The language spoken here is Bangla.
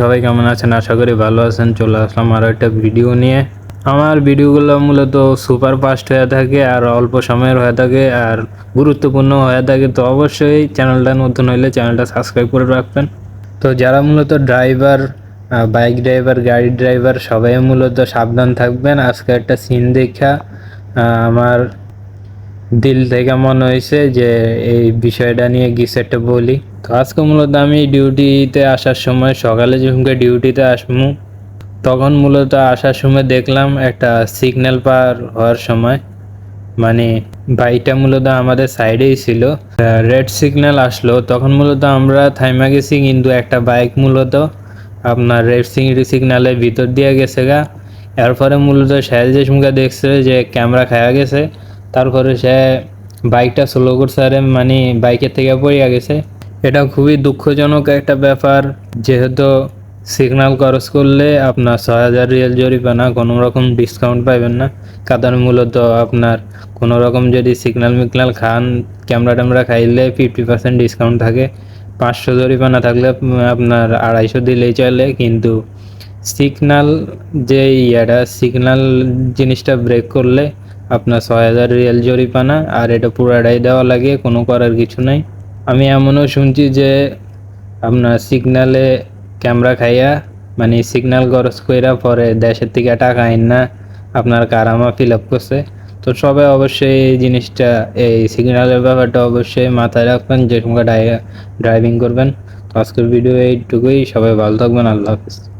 সবাই কেমন আছেন? আশা করি ভালো আছেন। চলে আসলাম আরও একটা ভিডিও নিয়ে। আমার ভিডিওগুলো মূলত সুপার ফাস্ট হয়ে থাকে আর অল্প সময়ের হয়ে থাকে আর গুরুত্বপূর্ণ হয়ে থাকে। তো অবশ্যই চ্যানেলটা নতুন হইলে চ্যানেলটা সাবস্ক্রাইব করে রাখবেন। তো যারা মূলত ড্রাইভার বাইক ড্রাইভার গাড়ি ড্রাইভার সবাই মূলত সাবধান থাকবেন। আজকে একটা সিন দেখা। আমার দিল থেকে মনে হয়েছে যে এই বিষয়টা নিয়ে একটা বলি। তো আজকে মূলত আমি ডিউটিতে আসার সময়, সকালে যখন ডিউটিতে আসব, তখন মূলত আসার সময় দেখলাম একটা সিগন্যাল পার হওয়ার সময়। মানে বাইকটা মূলত আমাদের সাইডেই ছিল। রেড সিগন্যাল আসলো। তখন মূলত আমরা থাইমা গেছি, কিন্তু একটা বাইক মূলত আপনার রেড সিগন্যালের ভিতর দিয়ে গেছে গা। এরপরে মূলত সাহেল জেসমুখা দেখছে যে ক্যামেরা খায়া গেছে। তারপরে সে বাইকটা স্লো করছে, আরে মানে বাইকের থেকে পড়িয়া গেছে। এটা খুবই দুঃখজনক একটা ব্যাপার, যেহেতু সিগনাল ক্রস করলে আপনার ছয় হাজার রিয়েল জরিমানা, কোনো রকম ডিসকাউন্ট পাবেন না। কারণ মূলত আপনার কোনো রকম যদি সিগনাল মিগনাল খান, ক্যামেরা ট্যামেরা খাইলে ফিফটি পার্সেন্ট ডিসকাউন্ট থাকে। পাঁচশো জরিমানা থাকলে আপনার আড়াইশো দিলেই চলে, কিন্তু সিগনাল যে ইয়াটা সিগনাল জিনিসটা ব্রেক করলে আপনার ছয় হাজার রিয়েল জরিপানা আর এটা পুরাটাই দেওয়া লাগে, কোনো করার কিছু নাই। আমি এমনও শুনছি যে আপনার সিগনালে ক্যামেরা খাইয়া মানে সিগন্যাল খরচ কইরা পরে দেশের থেকে টাকা আইন না, আপনার কারামা ফিল আপ করছে। তো সবাই অবশ্যই এই জিনিসটা, এই সিগন্যালের ব্যাপারটা অবশ্যই মাথায় রাখবেন, যে সময় ড্রাইভিং করবেন। তো আজকের ভিডিও এইটুকুই, সবাই ভালো থাকবেন, আল্লাহ হাফিজ।